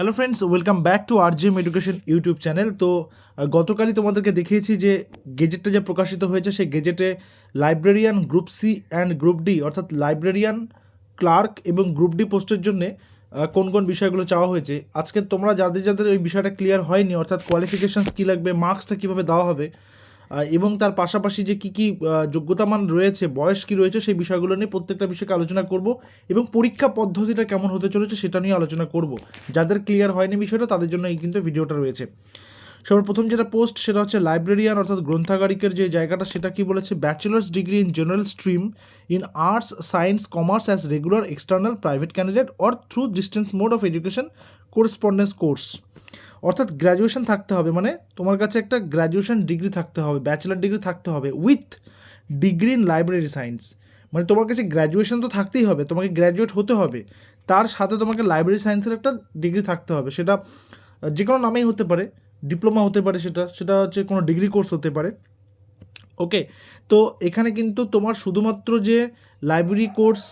Hello friends welcome back to R G M education YouTube channel তো গতকালই তোমাদেরকে দেখিয়েছি যে গেজেটটা যে প্রকাশিত হয়েছে, সেই গেজেটে librarian group C and group D অর্থাৎ লাইব্রেরিয়ান ক্লার্ক এবং গ্রুপ ডি পোস্টের জন্যে কোন কোন বিষয়গুলো চাওয়া হয়েছে। আজকে তোমরা যাদের যাদের ওই বিষয়টা ক্লিয়ার হয়নি, অর্থাৎ কোয়ালিফিকেশানস কী লাগবে মার্কসটা কীভাবে দেওয়া হবে এবং তার পাশাপাশি যে কী কী যোগ্যতামান রয়েছে, বয়স কী রয়েছে, সেই বিষয়গুলো নিয়ে প্রত্যেকটা বিষয়কে আলোচনা করব এবং পরীক্ষা পদ্ধতিটা কেমন হতে চলেছে সেটা নিয়ে আলোচনা করব। যাদের ক্লিয়ার হয়নি বিষয়টা, তাদের জন্য এই কিন্তু ভিডিওটা রয়েছে। সবার প্রথম যেটা পোস্ট সেটা হচ্ছে লাইব্রেরিয়ান অর্থাৎ গ্রন্থাগারিকের যে জায়গাটা, সেটা কি বলেছে? Bachelors degree in general stream in arts science commerce as regular external private candidate or through distance mode of education correspondence course অর্থাৎ গ্র্যাজুয়েশন থাকতে হবে মানে তোমার কাছে একটা গ্র্যাজুয়েশন ডিগ্রি থাকতে হবে ব্যাচেলার ডিগ্রি থাকতে হবে with degree in library science মানে তোমার কাছে গ্র্যাজুয়েশন তো থাকতেই হবে, তোমাকে গ্র্যাজুয়েট হতে হবে। তার সাথে তোমাকে লাইব্রেরি সায়েন্সের একটা ডিগ্রি থাকতে হবে। সেটা যে কোনো নামেই হতে পারে ডিপ্লোমা হতে পারে সেটা সেটা হচ্ছে কোনো ডিগ্রি কোর্স হতে পারে। ওকে তো এখানে কিন্তু তোমার শুধুমাত্র যে লাইব্রেরি কোর্স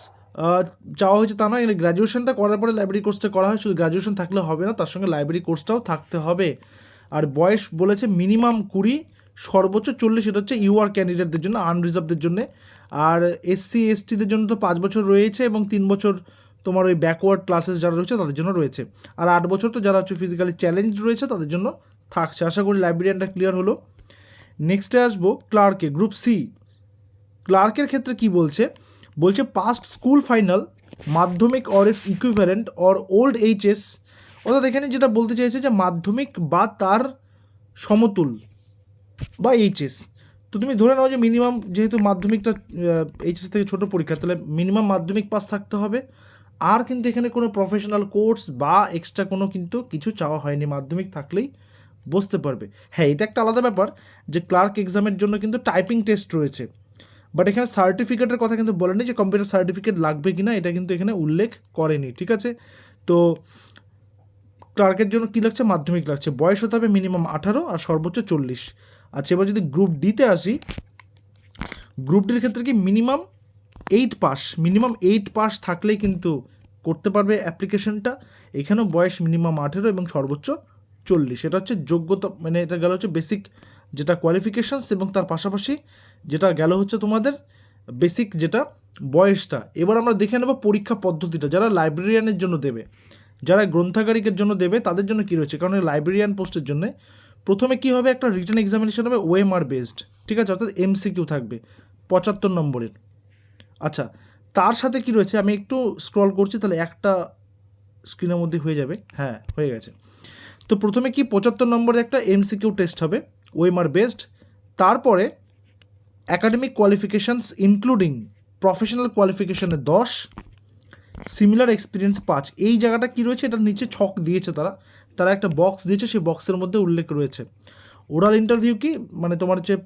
চাওয়া হয়েছে তা নয় গ্র্যাজুয়েশনটা করার পরে লাইব্রেরি কোর্সটা করা হয়, শুধু গ্র্যাজুয়েশন থাকলে হবে না, তার সঙ্গে লাইব্রেরি কোর্সটাও থাকতে হবে। আর বয়স বলেছে মিনিমাম কুড়ি, সর্বোচ্চ চল্লিশ এটা হচ্ছে ইউআর ক্যান্ডিডেটদের জন্য আনরিজার্ভদের জন্য। আর এসসি এসটিদের জন্য তো পাঁচ বছর রয়েছে এবং তিন বছর তোমার ওই ব্যাকওয়ার্ড ক্লাসেস যারা রয়েছে, তাদের জন্য রয়েছে। আর আট বছর তো যারা হচ্ছে ফিজিক্যালি চ্যালেঞ্জ রয়েছে, তাদের জন্য থাকছে। আশা করি লাইব্রেরিয়ানটা ক্লিয়ার হলো। নেক্সটে আসব ক্লার্কে গ্রুপ সি ক্লার্কের ক্ষেত্রে কি বলছে? বলছে পাস্ট স্কুল ফাইনাল মাধ্যমিক or it's equivalent or old H S অর্থাৎ এখানে যেটা বলতে চাইছে যে মাধ্যমিক বা তার সমতুল বা এইচএস তো তুমি ধরে নাও যে মিনিমাম যেহেতু মাধ্যমিকটা এইচএস থেকে ছোট পরীক্ষা, তাহলে মিনিমাম মাধ্যমিক পাস থাকতে হবে। আর কিন্তু এখানে কোনো প্রফেশনাল কোর্স বা এক্সট্রা কোনো কিন্তু কিছু চাওয়া হয়নি, মাধ্যমিক থাকলেই বসতে পারবে। হ্যাঁ এটা একটা আলাদা ব্যাপার যে ক্লার্ক এক্সামের জন্য কিন্তু টাইপিং টেস্ট রয়েছে। বাট এখানে সার্টিফিকেটের কথা কিন্তু বলেনি যে কম্পিউটার সার্টিফিকেট লাগবে কি না এটা কিন্তু এখানে উল্লেখ করেনি, ঠিক আছে? তো ক্লার্কের জন্য কী লাগছে? মাধ্যমিক লাগছে। বয়স হতে হবে মিনিমাম আঠারো আর সর্বোচ্চ চল্লিশ। আচ্ছা এবার যদি গ্রুপ ডিতে আসি গ্রুপ ডির ক্ষেত্রে কি minimum eight pass minimum eight pass থাকলেই কিন্তু করতে পারবে অ্যাপ্লিকেশনটা এখানেও বয়স মিনিমাম আঠেরো এবং সর্বোচ্চ চল্লিশ। এটা হচ্ছে যোগ্যতা মানে এটা গেল হচ্ছে বেসিক যেটা কোয়ালিফিকেশানস এবং তার পাশাপাশি যেটা গেল হচ্ছে তোমাদের বেসিক যেটা বয়সটা। এবার আমরা দেখে নেব পরীক্ষা পদ্ধতিটা, যারা লাইব্রেরিয়ানের জন্য দেবে, যারা গ্রন্থাগারিকের জন্য দেবে, তাদের জন্য কী রয়েছে? কারণ লাইব্রেরিয়ান পোস্টের জন্য প্রথমে কী হবে? একটা রিটার্ন এক্সামিনেশন হবে ওএমআর বেসড ঠিক আছে? অর্থাৎ এমসিকিউ থাকবে, পঁচাত্তর নম্বরের। আচ্ছা তার সাথে কি রয়েছে? আমি একটু স্ক্রল করছি, তাহলে একটা স্ক্রিনের মধ্যে হয়ে যাবে। হ্যাঁ হয়ে গেছে। তো প্রথমে কি পঁচাত্তর নম্বরের একটা এমসিকিউ টেস্ট হবে? ওএমআর বেসড তারপরে অ্যাকাডেমিক কোয়ালিফিকেশানস ইনক্লুডিং প্রফেশনাল কোয়ালিফিকেশানে দশ সিমিলার এক্সপিরিয়েন্স পাঁচ। এই জায়গাটা কি রয়েছে? এটার নিচে ছক দিয়েছে তারা। তারা একটা বক্স দিয়েছে, সেই বক্সের মধ্যে উল্লেখ রয়েছে। ওরাল ইন্টারভিউ কি? মানে তোমার হচ্ছে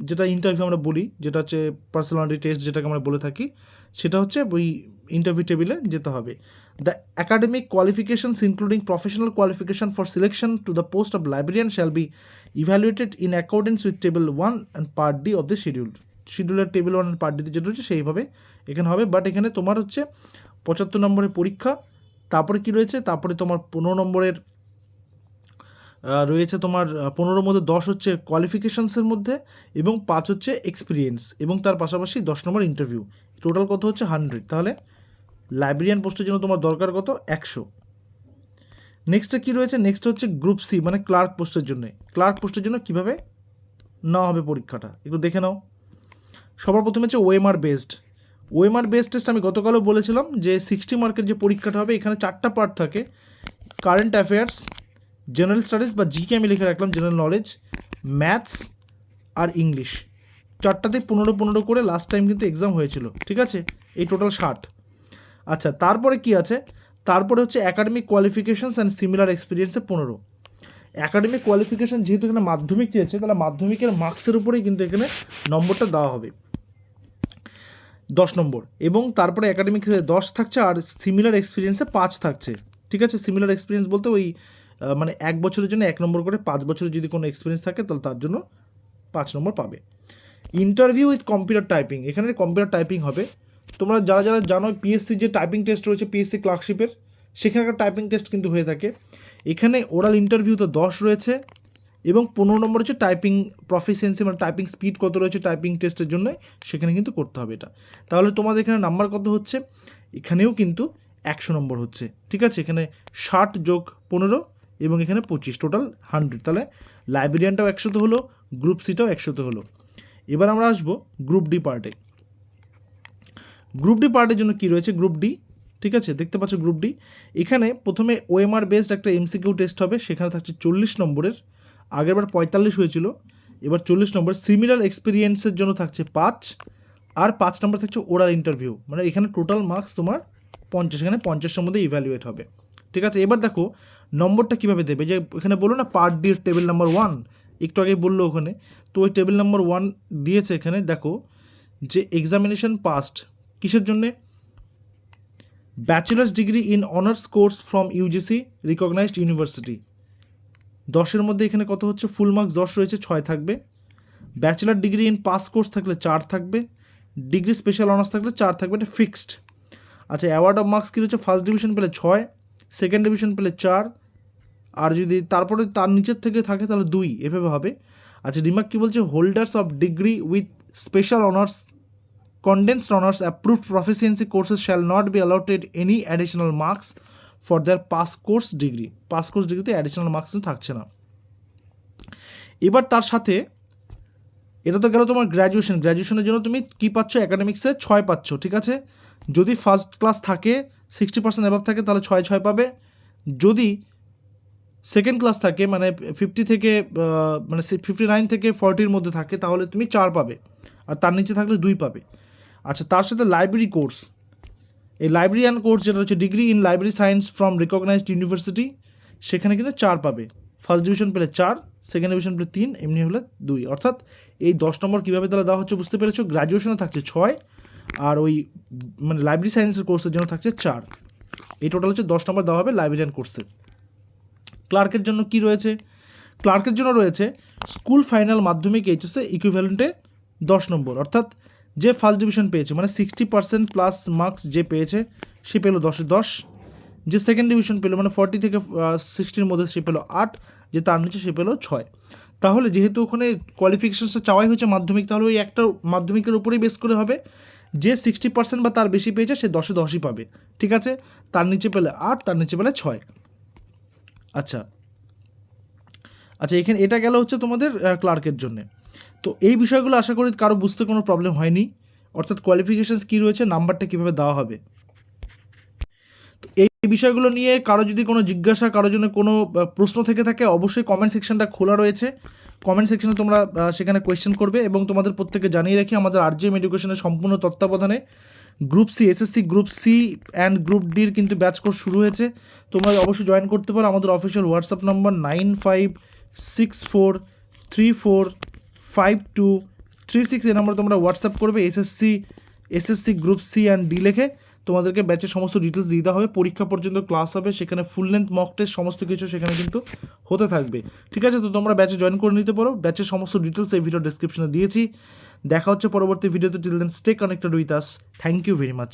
যেটা ইন্টারভিউ আমরা বলি, যেটা হচ্ছে পার্সোনালিটি টেস্ট যেটাকে আমরা বলে থাকি, সেটা হচ্ছে ওই ইন্টারভিউ টেবিলে যেতে হবে। The academic qualifications including professional qualification for selection to the post of librarian shall be evaluated in accordance with table one and part D of the schedule শিডিউলের টেবিল ওয়ান পার্ট ডিতে যেটা রয়েছে সেইভাবে এখানে হবে। বাট এখানে তোমার হচ্ছে পঁচাত্তর নম্বরের পরীক্ষা, তারপরে কি রয়েছে? তারপরে তোমার পনেরো নম্বরের রয়েছে তোমার পনেরোর মধ্যে দশ হচ্ছে কোয়ালিফিকেশানসের মধ্যে এবং পাঁচ হচ্ছে এক্সপিরিয়েন্স এবং তার পাশাপাশি দশ নম্বর ইন্টারভিউ টোটাল কত হচ্ছে? হান্ড্রেড তাহলে লাইব্রেরিয়ান পোস্টের জন্য তোমার দরকার কত? একশো। নেক্সটে কী রয়েছে? নেক্সট হচ্ছে গ্রুপ সি মানে ক্লার্ক পোস্টের জন্য। ক্লার্ক পোস্টের জন্য কীভাবে? নেওয়া হবে পরীক্ষাটা। একটু দেখে নাও। সবার প্রথমে হচ্ছে OMR based OMR based test আমি গতকালও বলেছিলাম যে সিক্সটি মার্কের যে পরীক্ষাটা হবে, এখানে চারটা পার্ট থাকে। কারেন্ট অ্যাফেয়ার্স জেনারেল স্টাডিজ বা জিকে আমি লিখে রাখলাম জেনারেল নলেজ ম্যাথস আর ইংলিশ চারটাতে পনেরো পনেরো করে লাস্ট টাইম কিন্তু এক্সাম হয়েছিল। ঠিক আছে? এই টোটাল ষাট। আচ্ছা তারপরে কি আছে? তারপরে হচ্ছে অ্যাকাডেমিক কোয়ালিফিকেশানস অ্যান্ড সিমিলার এক্সপিরিয়েন্সে পনেরো। অ্যাকাডেমিক কোয়ালিফিকেশান যেহেতু এখানে মাধ্যমিক চেয়েছে, তাহলে মাধ্যমিকের মার্কসের উপরেই কিন্তু এখানে নম্বরটা দেওয়া হবে। দশ নম্বর, এবং তারপরে একাডেমিক দশ থাকছে আর সিমিলার এক্সপিরিয়েন্সে পাঁচ থাকছে। ঠিক আছে? সিমিলার এক্সপিরিয়েন্স বলতে ওই মানে এক বছরের জন্য এক নম্বর করে পাঁচ বছরের যদি কোনো এক্সপিরিয়েন্স থাকে, তাহলে তার জন্য পাঁচ নম্বর পাবে। ইন্টারভিউ উইথ কম্পিউটার টাইপিং এখানে কম্পিউটার টাইপিং হবে। তোমরা যারা যারা জানো পিএসসি যে টাইপিং টেস্ট রয়েছে পিএসসি ক্লার্কশিপের সেখানে একটা টাইপিং টেস্ট কিন্তু হয়ে থাকে। এখানে ওরাল ইন্টারভিউ তো দশ রয়েছে এবং পনেরো নম্বর হচ্ছে টাইপিং প্রফিসিয়েন্সি মানে টাইপিং স্পিড কত রয়েছে টাইপিং টেস্টের জন্য, সেখানে কিন্তু করতে হবে এটা। তাহলে তোমাদের এখানে নাম্বার কত হচ্ছে? এখানেও কিন্তু একশো নম্বর হচ্ছে, ঠিক আছে? এখানে ষাট যোগ পনেরো এবং এখানে পঁচিশ টোটাল হান্ড্রেড তাহলে লাইব্রেরিয়ানটাও একশোতে হলো গ্রুপ সিটাও একশোতে হলো। এবার আমরা আসব গ্রুপ ডি পার্টে গ্রুপ ডি পার্টের জন্য কী রয়েছে? গ্রুপ ডি, ঠিক আছে? দেখতে পাচ্ছ গ্রুপ ডি। এখানে প্রথমে ওএমআর বেসড একটা এমসিকিউ টেস্ট হবে, সেখানে থাকছে চল্লিশ নম্বরের। আগেরবার পঁয়তাল্লিশ হয়েছিল, এবার চল্লিশ নম্বর। সিমিলার এক্সপিরিয়েন্সের জন্য থাকছে পাঁচ, আর পাঁচ নম্বর থাকছে ওরাল ইন্টারভিউ মানে এখানে টোটাল মার্কস তোমার পঞ্চাশ, এখানে পঞ্চাশের মধ্যে ইভ্যালুয়েট হবে। ঠিক আছে? এবার দেখো, নম্বরটা কীভাবে দেবে? যে এখানে বলো না part D table number one একটু আগে বলল ওখানে। তো ওই টেবিল নাম্বার ওয়ান দিয়েছে এখানে, দেখো, যে এক্সামিনেশন পাস্ট কিসের জন্যে? Bachelor's degree in honours course from UGC recognised university দশের মধ্যে এখানে কত হচ্ছে? ফুল মার্কস দশ রয়েছে, ছয় থাকবে। Bachelor degree in pass course থাকলে চার থাকবে। ডিগ্রি স্পেশাল অনার্স থাকলে চার থাকবে, এটা ফিক্সড আচ্ছা অ্যাওয়ার্ড অফ মার্কস কী রয়েছে? ফার্স্ট ডিভিশন পেলে ছয় সেকেন্ড ডিভিশন পেলে চার, আর যদি তারপরে তার নিচের থেকে থাকে তাহলে দুই, এভাবে হবে। আচ্ছা রিমার্ক কী বলছে? Holders of degree with special honours condensed honors approved proficiency courses shall not be allotted any additional marks for their pass course degree. Pass course ডিগ্রিতে অ্যাডিশনাল মার্কস কিন্তু থাকছে না। এবার তার সাথে, এটা তো গেল তোমার গ্র্যাজুয়েশন গ্র্যাজুয়েশনের জন্য তুমি কী পাচ্ছ? অ্যাকাডেমিক্সে ছয় পাচ্ছ, ঠিক আছে? যদি ফার্স্ট ক্লাস থাকে সিক্সটি পার্সেন্ট অ্যাভাব থাকে, তাহলে ছয় ছয় পাবে। যদি সেকেন্ড ক্লাস থাকে মানে ফিফটি থেকে মানে ফিফটি নাইন থেকে ফর্টির মধ্যে থাকে, তাহলে তুমি চার পাবে। আর তার নিচে থাকলে দুই পাবে। আচ্ছা তার সাথে লাইব্রেরি কোর্স এই লাইব্রেরিয়ান কোর্স যেটা হচ্ছে degree in library science from recognised university সেখানে কিন্তু চার পাবে। ফার্স্ট ডিভিশন পেলে চার সেকেন্ড ডিভিশন পেলে তিন, এমনি হলে দুই। অর্থাৎ এই দশ নম্বর কীভাবে তাহলে দেওয়া হচ্ছে বুঝতে পেরেছ? গ্র্যাজুয়েশনে থাকছে ছয়, আর ওই মানে লাইব্রেরি সায়েন্সের কোর্সের জন্য থাকছে চার। এই টোটাল হচ্ছে দশ নম্বর দেওয়া হবে লাইব্রেরিয়ান কোর্সের ক্লার্কের জন্য কি রয়েছে? ক্লার্কের জন্য রয়েছে স্কুল ফাইনাল মাধ্যমিক এইচএসে ইকুইভ্যালেন্টে দশ নম্বর। অর্থাৎ যে ফার্স্ট ডিভিশন পেয়েছে মানে সিক্সটি পার্সেন্ট প্লাস মার্কস যে পেয়েছে, সে পেল দশে দশ। যে সেকেন্ড ডিভিশন পেল মানে ফর্টি থেকে সিক্সটির মধ্যে সে পেল আট, যে তার নিচে সে পেল ছয়। তাহলে যেহেতু ওখানে কোয়ালিফিকেশনসটা চাওয়াই হয়েছে মাধ্যমিক, তাহলে ওই একটা মাধ্যমিকের উপরেই বেস করে হবে। যে সিক্সটি পার্সেন্ট বা তার বেশি পেয়েছে, সে দশে দশই পাবে। ঠিক আছে? তার নিচে পেলে আট, তার নিচে পেলে ছয়। আচ্ছা। আচ্ছা এখানে এটা গেল হচ্ছে তোমাদের ক্লার্কের জন্যে। তো এই বিষয়গুলো আশা করি কারও বুঝতে কোনো প্রবলেম হয়নি। অর্থাৎ কোয়ালিফিকেশানস কী রয়েছে নাম্বারটা কীভাবে দেওয়া হবে? তো এই বিষয়গুলো নিয়ে কারও যদি কোনো জিজ্ঞাসা, কারও জন্য কোনো প্রশ্ন থেকে থাকে, অবশ্যই কমেন্ট সেকশনটা খোলা রয়েছে। কমেন্ট সেকশনে তোমরা সেখানে কোয়েশ্চেন করবে এবং তোমাদের প্রত্যেকে জানিয়ে রাখি আমাদের আরজিএম এডুকেশনের সম্পূর্ণ তত্ত্বাবধানে group C SSC group C and group ডির কিন্তু ব্যাচ কোর্স শুরু হয়েছে। তোমরা অবশ্যই জয়েন করতে পারো। আমাদের official WhatsApp number nine five six four three four five two three six এই নম্বরে তোমরা হোয়াটসঅ্যাপ করবে SSC SSC group C and D লিখে তোমাদেরকে ব্যাচের সমস্ত ডিটেলস দেওয়া হবে। পরীক্ষা পর্যন্ত ক্লাস হবে, সেখানে ফুল লেন্থ মক টেস্ট সমস্ত কিছু সেখানে কিন্তু হতে থাকবে। ঠিক আছে, তো তোমরা ব্যাচে জয়েন করে নিতে পারো। ব্যাচের সমস্ত ডিটেলস এই ভিডিও ডেসক্রিপশনে দিয়েছি। দেখা হচ্ছে পরবর্তী ভিডিওতে till then stay connected with us thank you very much